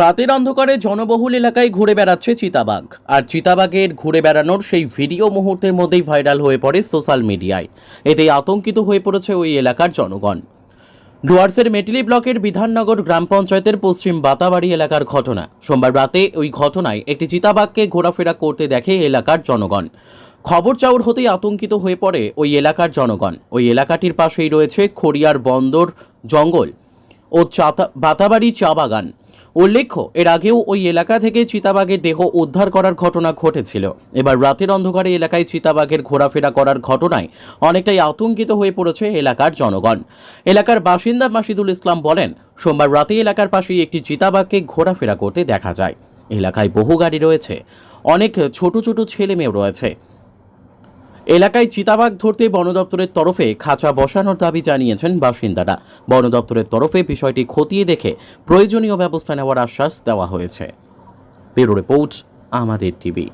রাতের অন্ধকারে জনবহুল এলাকায় ঘুরে বেড়াচ্ছে চিতাবাঘ। আর চিতাবাঘের ঘুরে বেড়ানোর সেই ভিডিও মুহূর্তের মধ্যেই ভাইরাল হয়ে পড়ে সোশ্যাল মিডিয়ায়। এতেই আতঙ্কিত হয়ে পড়েছে ওই এলাকার জনগণ। ডুয়ার্সের মেটিলি ব্লকের বিধাননগর গ্রাম পঞ্চায়েতের পশ্চিম বাতাবাড়ি এলাকার ঘটনা। সোমবার রাতে ওই ঘটনায় একটি চিতাবাঘকে ঘোরাফেরা করতে দেখে এলাকার জনগণ। খবর চাউর হতেই আতঙ্কিত হয়ে পড়ে ওই এলাকার জনগণ। ওই এলাকাটির পাশেই রয়েছে খড়িয়ার বন্দর জঙ্গল। ও বাতাবাড়ি চা বাগান। উল্লেখ্য, এর আগেও ওই এলাকা থেকে চিতাবাঘের দেহ উদ্ধার করার ঘটনা ঘটেছিল। এবার রাতের অন্ধকারে এলাকায় চিতাবাঘের ঘোরাফেরা করার ঘটনায় অনেকটাই আতঙ্কিত হয়ে পড়েছে এলাকার জনগণ। এলাকার বাসিন্দা মাসিদুল ইসলাম বলেন, সোমবার রাতে এলাকার পাশেই একটি চিতাবাঘকে ঘোরাফেরা করতে দেখা যায়। এলাকায় বহু গাড়ি রয়েছে। অনেক ছোট ছোট ছেলে মেয়েও রয়েছে। এলাকায় চিতাবাঘ ধরতে বন দপ্তরের তরফে খাঁচা বসানোর দাবি জানিয়েছেন বাসিন্দারা। বন দপ্তরের তরফে বিষয়টি খতিয়ে দেখে প্রয়োজনীয় ব্যবস্থা নেওয়ার আশ্বাস দেওয়া হয়েছে। ব্যুরো রিপোর্ট, আমাদের টিভি।